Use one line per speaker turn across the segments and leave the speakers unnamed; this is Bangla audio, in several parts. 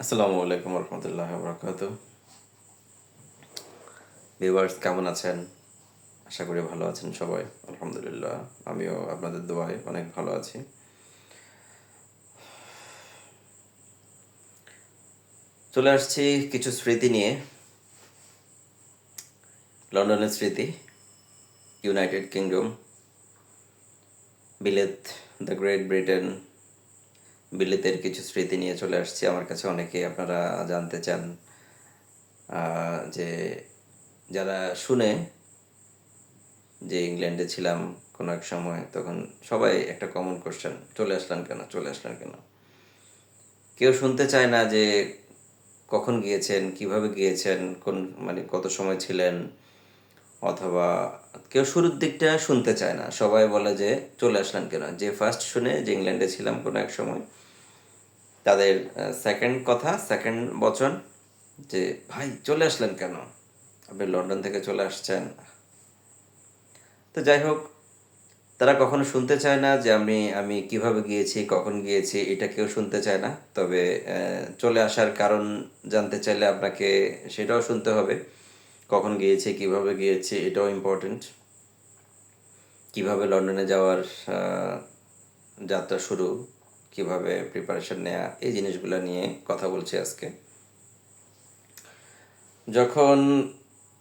আসসালামু আলাইকুম রহমতুল্লাহ বরকাত ভিউয়ার্স কেমন আছেন? আশা করি ভালো আছেন সবাই, আলহামদুলিল্লাহ। আমিও আপনাদের দোয়ায় অনেক ভালো আছি। চলে আসছি কিছু স্মৃতি নিয়ে। লন্ডনের স্মৃতি, ইউনাইটেড কিংডম, বিলেত দ্য গ্রেট ব্রিটেন বিলেতের কিছু স্মৃতি নিয়ে চলে আসছি। আমার কাছে অনেকেই আপনারা জানতে চান যে যারা শুনে যে ইংল্যান্ডে ছিলাম কোনো এক সময়, তখন সবাই একটা কমন কোশ্চেন চলে আসলেন কেন, চলে আসলেন কেন? কেউ শুনতে চায় না যে কখন গিয়েছেন, কীভাবে গিয়েছেন, কোন মানে কত সময় ছিলেন, অথবা কেউ শুরুর দিকটা শুনতে চায় না। সবাই বলে যে চলে আসলেন কেন? যে ফার্স্ট শুনে যে ইংল্যান্ডে ছিলাম কোনো এক সময় তাদের সেকেন্ড কথা সেকেন্ড বচন যে, ভাই, চলে আসলেন কেন? আপনি লন্ডন থেকে চলে আসছেন। তো যাই হোক, তারা কখনো শুনতে চায় না যে, আমি আমি কীভাবে গিয়েছি, কখন গিয়েছি? এটা কেউ শুনতে চায় না। তবে চলে আসার কারণ জানতে চাইলে আপনাকে সেটাও শুনতে হবে। কখন গিয়েছি, কীভাবে গিয়েছি, এটাও ইম্পর্টেন্ট কীভাবে লন্ডনে যাওয়ার যাত্রা শুরু? কীভাবে প্রিপারেশন নেওয়া এই জিনিসগুলো নিয়ে কথা বলছি আজকে। যখন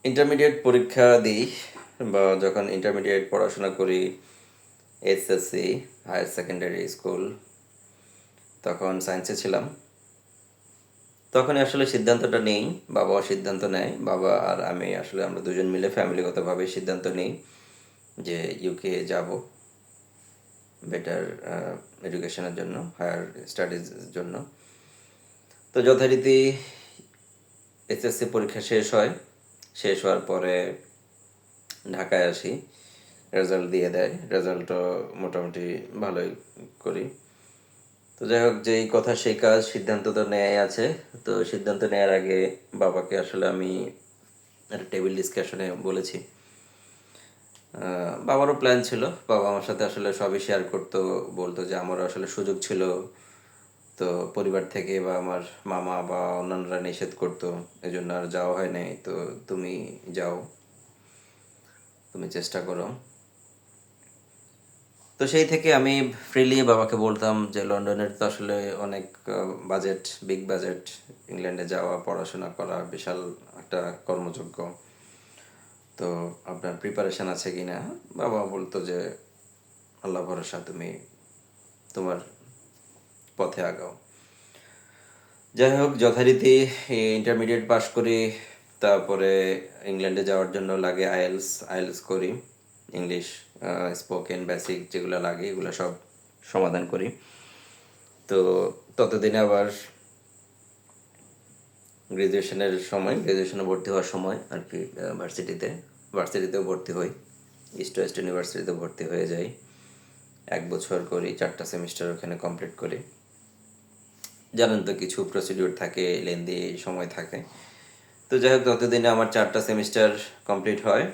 ইন্টারমিডিয়েট পরীক্ষা দিই বা যখন ইন্টারমিডিয়েট পড়াশোনা করি এসএসসি হায়ার সেকেন্ডারি স্কুল তখন সায়েন্সে ছিলাম। তখনই আসলে সিদ্ধান্তটা নেই বাবাও সিদ্ধান্ত নেয়। বাবা আর আমি আসলে আমরা দুজন মিলে ফ্যামিলিগতভাবে সিদ্ধান্ত নিই যে ইউকে যাব। বেটার এডুকেশনের জন্য হায়ার স্টাডিজের জন্য। তো যথারীতি এসএসসি পরীক্ষা শেষ হয়। শেষ হওয়ার পরে ঢাকায় আসি। রেজাল্ট দিয়ে দেয়। রেজাল্টও মোটামুটি ভালোই করি। তো যাই হোক, যেই কথা সেই কাজ, সিদ্ধান্ত তো নেয় আছে। তো সিদ্ধান্ত নেওয়ার আগে বাবাকে আসলে আমি একটা টেবিল ডিসকাশনে বলেছি। বাবারও প্ল্যান ছিল। বাবা আমার সাথে আসলে সবই শেয়ার করতো, বলতো যে আমারও আসলে সুযোগ ছিল। তো পরিবার থেকে বা আমার মামা বা অন্যান্যরা নিষেধ করতো এই জন্য আর যাওয়া হয় নাই। তো তুমি যাও, তুমি চেষ্টা করো। তো সেই থেকে আমি ফ্রিলি বাবাকে বলতাম যে, লন্ডনের তো আসলে অনেক বাজেট বিগ বাজেট ইংল্যান্ডে যাওয়া, পড়াশোনা করা বিশাল একটা কর্মযোগ্য। তো আপনার প্রিপারেশন আছে কি না বাবা বলতো যে, আল্লাহ ভরসা, তুমি তোমার পথে আগাও। যাই হোক, যথারীতি ইন্টারমিডিয়েট পাশ করি। তারপরে ইংল্যান্ডে যাওয়ার জন্য লাগে আইএলস আইএলস করি। ইংলিশ স্পোকেন বেসিক যেগুলো লাগে, এগুলো সব সমাধান করি। তো ততদিনে আবার গ্রাজুয়েশনের সময় গ্রাজুয়েশনে ভর্তি হওয়ার সময় আর কি ভার্সিটিতে ভার্সিটিতেও ভর্তি হই। ইস্ট ওয়েস্ট ইউনিভার্সিটিতে ভর্তি হয়ে যাই। এক বছর করি, চারটা সেমিস্টার ওখানে কমপ্লিট করি। জানেন তো কিছু প্রসিডিউর থাকে লেন্দি সময় থাকে। তো যাই হোক ততদিনে আমার চারটা সেমিস্টার কমপ্লিট হয়,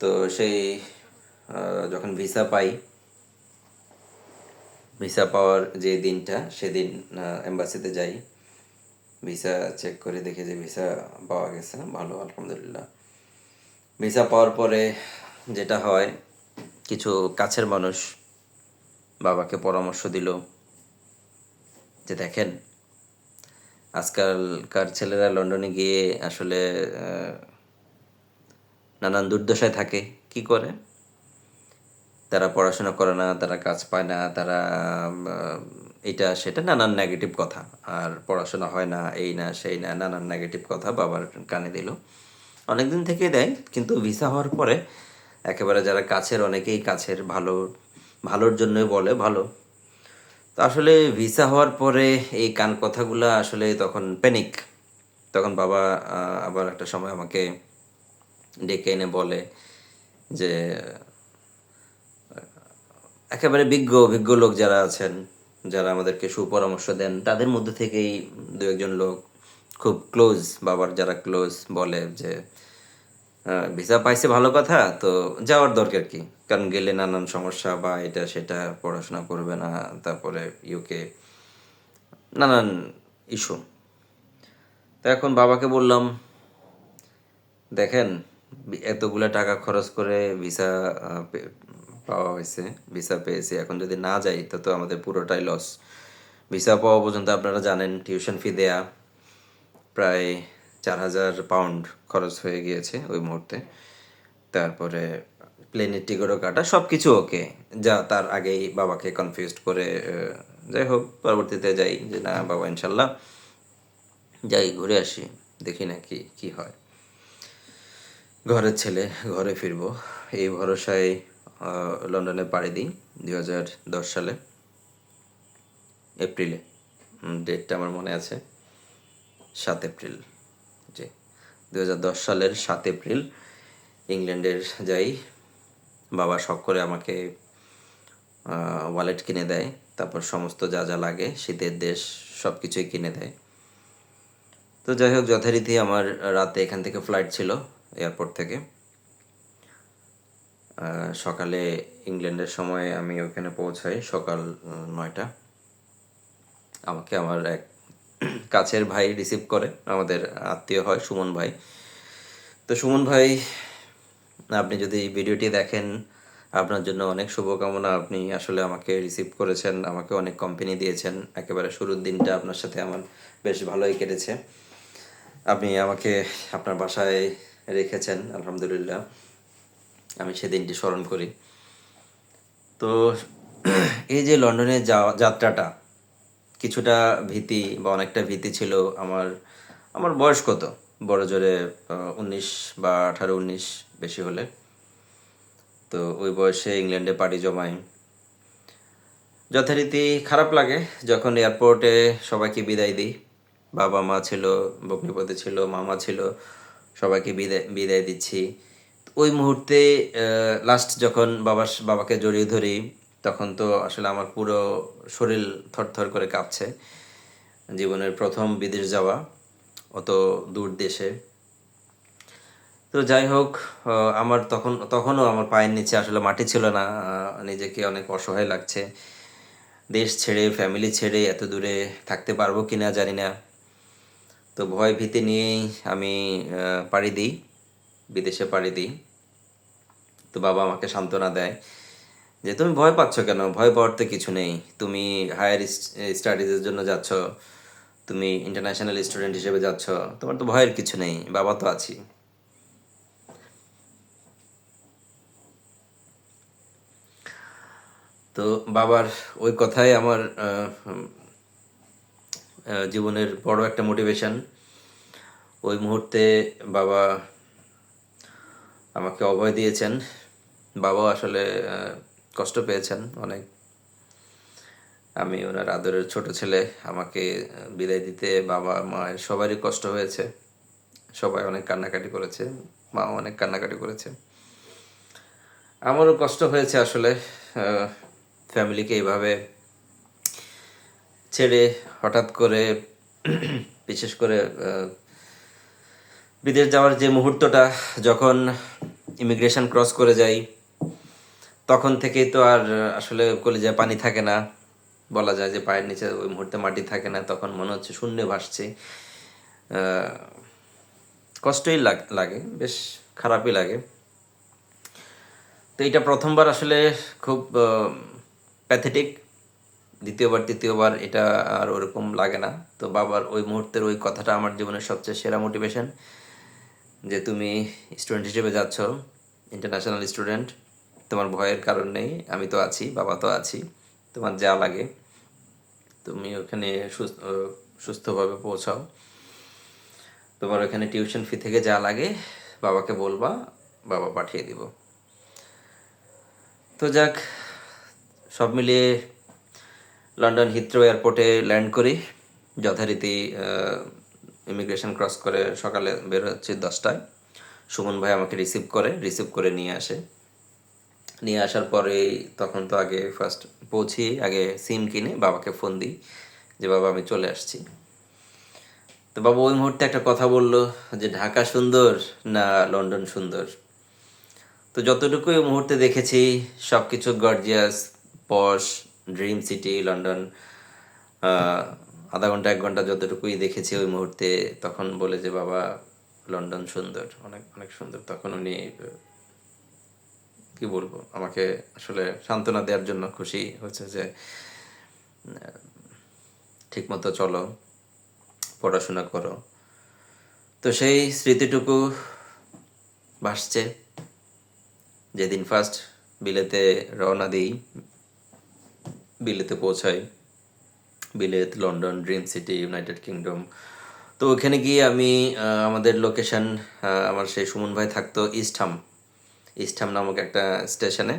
তো সেই যখন ভিসা পাই ভিসা পাওয়ার যে দিনটা, সেদিন এম্বাসিতে যাই। ভিসা চেক করে দেখি যে ভিসা পাওয়া গেছে, ভালো, আলহামদুলিল্লাহ। ভিসা পাওয়ার পরে যেটা হয়, কিছু কাছের মানুষ বাবাকে পরামর্শ দিল যে দেখেন, আজকালকার ছেলেরা লন্ডনে গিয়ে আসলে নানান দুর্দশায় থাকে। কি করে? তারা পড়াশোনা করে না, তারা কাজ পায় না, তারা এটা সেটা নানান নেগেটিভ কথা। আর পড়াশোনা হয় না, এই না, সেই না, নানান নেগেটিভ কথা বাবার কানে দিল। অনেকদিন থেকে দেয়, কিন্তু ভিসা হওয়ার পরে একেবারে যারা কাছের, অনেকেই কাছের, ভালো, ভালোর জন্যই বলে, ভালো। তো আসলে ভিসা হওয়ার পরে এই কান কথাগুলো আসলে তখন প্যানিক তখন বাবা আবার একটা সময় আমাকে ডেকে এনে বলে যে, একেবারে বিজ্ঞ অভিজ্ঞ লোক যারা আছেন যারা আমাদেরকে সুপরামর্শ দেন, তাদের মধ্যে থেকেই দু একজন লোক খুব ক্লোজ বাবার যারা ক্লোজ বলে যে ভিসা পাইছে ভালো কথা, তো যাওয়ার দরকার কি? কারণ গেলে নানান সমস্যা, বা এটা সেটা পড়াশোনা করবে না, তারপরে ইউকে নানান ইস্যু তো এখন বাবাকে বললাম, দেখেন, এতগুলা টাকা খরচ করে ভিসা পাওয়া হয়েছে ভিসা পেয়েছি। এখন যদি না যাই, তো তো আমাদের পুরোটাই লস ভিসা পাওয়া পর্যন্ত আপনারা জানেন টিউশন ফি দেয়া প্রায় চার হাজার পাউন্ড খরচ হয়ে গিয়েছে ওই মুহূর্তে। তারপরে প্লেনের টিকিটও কাটা সব কিছু ওকে যা তার আগেই বাবাকে কনফিউজ করে যাই হোক, পরবর্তীতে যাই যে না, বাবা ইনশাল্লাহ যাই, ঘুরে আসি, দেখি না কি কি হয়। ঘরের ছেলে, ঘরে ফিরবো। এই ভরসায় লন্ডনে পাড়ি দিই দুই হাজার দশ সালে, এপ্রিলে। ডেটটা আমার মনে আছে, সাত এপ্রিল। জি দু দশ সালের সাত এপ্রিল, ইংল্যান্ডের যাই বাবা শখ করে আমাকে ওয়ালেট কিনে দেয়, তারপর সমস্ত যা যা লাগে, শীতের দেশ সব কিছুই কিনে দেয়। তো যাই হোক, যথারীতি আমার রাতে এখান থেকে ফ্লাইট ছিল এয়ারপোর্ট থেকে। সকালে ইংল্যান্ডের সময় আমি ওখানে পৌঁছাই সকাল নয়টা। আমাকে আমার এক কাছের ভাই রিসিভ করে, আমাদের আত্মীয় হয়, সুমন ভাই। তো সুমন ভাই, আপনি যদি ভিডিওটি দেখেন, আপনার জন্য অনেক শুভকামনা। আপনি আসলে আমাকে রিসিভ করেছেন, আমাকে অনেক কোম্পানি দিয়েছেন। একেবারে শুরুর দিনটা আপনার সাথে আমার বেশ ভালোই কেটেছে। আপনি আমাকে আপনার বাসায় রেখেছেন, আলহামদুলিল্লাহ। আমি সেদিনটি স্মরণ করি। তো, এই যে লন্ডনে যাওয়া যাত্রাটা, কিছুটা ভীতি বা অনেকটা ভীতি ছিল আমার আমার বয়স কত? বড় জোরে উনিশ বা আঠারো, উনিশ বেশি হলে। তো ওই বয়সে ইংল্যান্ডে পাড়ি জমাই। যথারীতি খারাপ লাগে, যখন এয়ারপোর্টে সবাইকে বিদায় দিই। বাবা মা ছিল, ভগ্নিপতি ছিল, মামা ছিল, সবাইকে বিদায় বিদায় দিচ্ছি। ওই মুহূর্তে লাস্ট যখন বাবার, বাবাকে জড়িয়ে ধরি, তখন তো আসলে আমার পুরো শরীর থরথর করে কাঁপছে। জীবনের প্রথম বিদেশ যাওয়া, অত দূর দেশে। তো যাই হোক আমার তখন, তখনও আমার পায়ের নিচে আসলে মাটি ছিল না নিজেকে অনেক অসহায় লাগছে। দেশ ছেড়ে ফ্যামিলি ছেড়ে এত দূরে থাকতে পারব কি না জানি না। তো ভয় ভীতি নিয়েই আমি পাড়ি দিই, বিদেশে পাড়ি দিই। তো বাবা আমাকে সান্ত্বনা দেয় যে, তুমি ভয় পাচ্ছ কেন? ভয় পাওয়ার তো কিছু নেই। তুমি হায়ার স্টাডিজের জন্য যাচ্ছ। তুমি ইন্টারন্যাশনাল স্টুডেন্ট হিসেবে যাচ্ছ। তোমার তো ভয়ের কিছু নেই। বাবা তো আছি। তো বাবার ওই কথাই আমার জীবনের বড় একটা মোটিভেশন ওই মুহূর্তে বাবা আমাকে অভয় দিয়েছেন। বাবাও আসলে কষ্ট পেয়েছেন অনেক। আমি ওনার আদরের ছোট ছেলে, আমাকে বিদায় দিতে বাবা মায়ের সবারই কষ্ট হয়েছে। সবাই অনেক কান্নাকাটি করেছে মা অনেক কান্নাকাটি করেছে। আমারও কষ্ট হয়েছে আসলে ফ্যামিলিকে এইভাবে ছেড়ে হঠাৎ করে, বিশেষ করে বিদেশ যাওয়ার যে মুহূর্তটা, যখন ইমিগ্রেশন ক্রস করে যাই তখন থেকেই তো আর আসলে কলেজায় পানি থাকে না। বলা যায় যে পায়ের নিচে ওই মুহূর্তে মাটি থাকে না, তখন মনে হচ্ছে শূন্যে ভাসছে। কষ্টই লাগ- বেশ খারাপই লাগে। তো এটা প্রথমবার আসলে খুব প্যাথেটিক দ্বিতীয়বার, তৃতীয়বার এটা আর ওরকম লাগে না। তো বাবার ওই মুহূর্তের ওই কথাটা আমার জীবনের সবচেয়ে সেরা মোটিভেশন যে তুমি স্টুডেন্ট হিসেবে যাচ্ছ ইন্টারন্যাশনাল স্টুডেন্ট তোমার ভয়ের কারণ নেই, আমি তো আছি, বাবা তো আছি, তোমার যা লাগে, তুমি ওখানে সুস্থ সুস্থভাবে পৌঁছাও। তোমার ওখানে টিউশন ফি থেকে যা লাগে, বাবাকে বলবা, বাবা পাঠিয়ে দিব। তো যাক, সব মিলিয়ে লন্ডন হিথ্রো এয়ারপোর্টে ল্যান্ড করি। যথারীতি ইমিগ্রেশন ক্রস করে সকালে বের হচ্ছে দশটায়। সুমন ভাই আমাকে রিসিভ করে রিসিভ করে নিয়ে আসে। নিয়ে আসার পরে তখন তো আগে ফার্স্ট পৌঁছি, আগে সিম কিনে বাবাকে ফোন দিই যে, বাবা, আমি চলে আসছি। তো বাবা ওই মুহূর্তে একটা কথা বলল যে, ঢাকা সুন্দর না লন্ডন সুন্দর? তো যতটুকু ওই মুহূর্তে দেখেছি সব কিছু gorgeous posh dream city London আধা ঘণ্টা, এক ঘণ্টা যতটুকুই দেখেছি ওই মুহূর্তে তখন বলে যে, বাবা, লন্ডন সুন্দর। অনেক অনেক সুন্দর। তখন উনি কি বলব? আমাকে আসলে সান্ত্বনা দেওয়ার জন্য খুশি হচ্ছে যে ঠিক মতো চলো, পড়াশোনা করো। তো সেই স্মৃতিটুকু ভাসছে যেদিন ফার্স্ট বিলেতে রওনা দিই, বিলেতে পৌঁছাই। বিলেত, London, dream city, United Kingdom. তো ওখানে গিয়ে আমি আমাদের লোকেশন আমার সেই সুমন ভাই থাকতো, ইস্টহাম। ইস্টহাম নামক একটা স্টেশনে।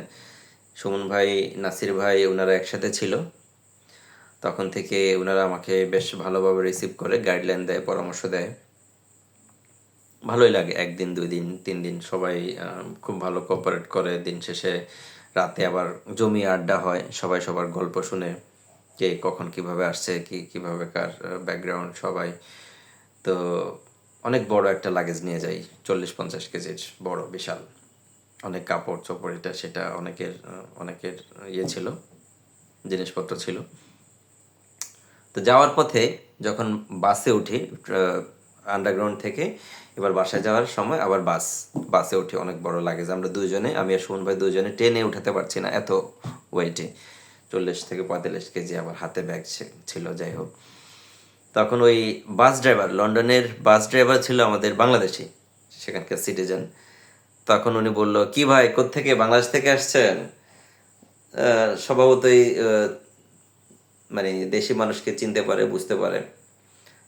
সুমন ভাই, নাসির ভাই ওনারা একসাথে ছিল। তখন থেকে ওনারা আমাকে বেশ ভালোভাবে রিসিভ করে গাইডলাইন দেয়, পরামর্শ দেয়। ভালোই লাগে, একদিন দুই দিন তিন দিন সবাই খুব ভালো কোঅপারেট করে। দিন শেষে রাতে আবার জমি আড্ডা হয়, সবাই সবার গল্প শুনে কে কখন কীভাবে আসছে, কি, কীভাবে কার ব্যাকগ্রাউন্ড সবাই। তো অনেক বড় একটা লাগেজ নিয়ে যাই, চল্লিশ পঞ্চাশ কেজির, বড়, বিশাল। অনেক কাপড় চোপড়, এটা সেটা অনেকের অনেকের ইয়ে ছিল, জিনিসপত্র ছিল। তো যাওয়ার পথে যখন বাসে উঠি আন্ডারগ্রাউন্ড থেকে, এবার বাসায় যাওয়ার সময় আবার বাস, বাসে উঠি, অনেক বড় লাগেজ। আমরা দুজনে, আমি আর সুমন ভাই দুজনে ট্রেনে উঠাতে পারছি না এত ওয়েটে চল্লিশ থেকে পঁয়তাল্লিশ কেজি আবার হাতে ব্যাগ ছিল, যাই হোক। তখন ওই বাস ড্রাইভার লন্ডনের বাস ড্রাইভার ছিল আমাদের বাংলাদেশি, সেখানকার সিটিজেন তখন উনি বলল, কি ভাই, কোত্থেকে? বাংলাদেশ থেকে আসছেন? স্বভাবতই মানে দেশি মানুষকে চিনতে পারে, বুঝতে পারে।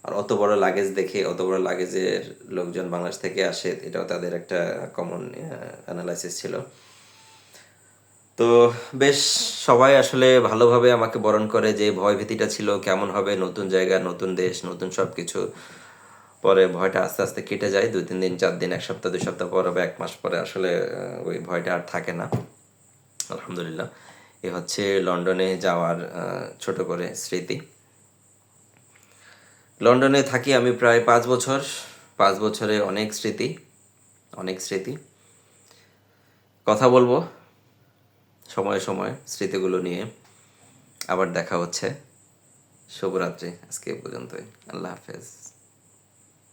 আর অত বড় লাগেজ দেখে, অত বড় লাগেজের লোকজন বাংলাদেশ থেকে আসে, এটাও তাদের একটা কমন অ্যানালাইসিস ছিল। তো বেশ, সবাই আসলে ভালোভাবে আমাকে বরণ করে যে ভয় ভীতিটা ছিল, কেমন হবে, নতুন জায়গা, নতুন দেশ, নতুন সব কিছু পরে ভয়টা আস্তে আস্তে কেটে যায়, দুই তিন দিন, চার দিন, এক সপ্তাহ, দুই সপ্তাহ পর হবে এক মাস পরে আসলে ওই ভয়টা আর থাকে না। আলহামদুলিল্লাহ। এ হচ্ছে লন্ডনে যাওয়ার ছোট করে স্মৃতি। লন্ডনে থাকি আমি প্রায় পাঁচ বছর, পাঁচ বছরে অনেক স্মৃতি অনেক স্মৃতি। কথা বলব সময়ে সময়ে স্মৃতিগুলো নিয়ে। আবার দেখা হচ্ছে। শুভরাত্রি। আজকে পর্যন্তই। আল্লাহ হাফেজ।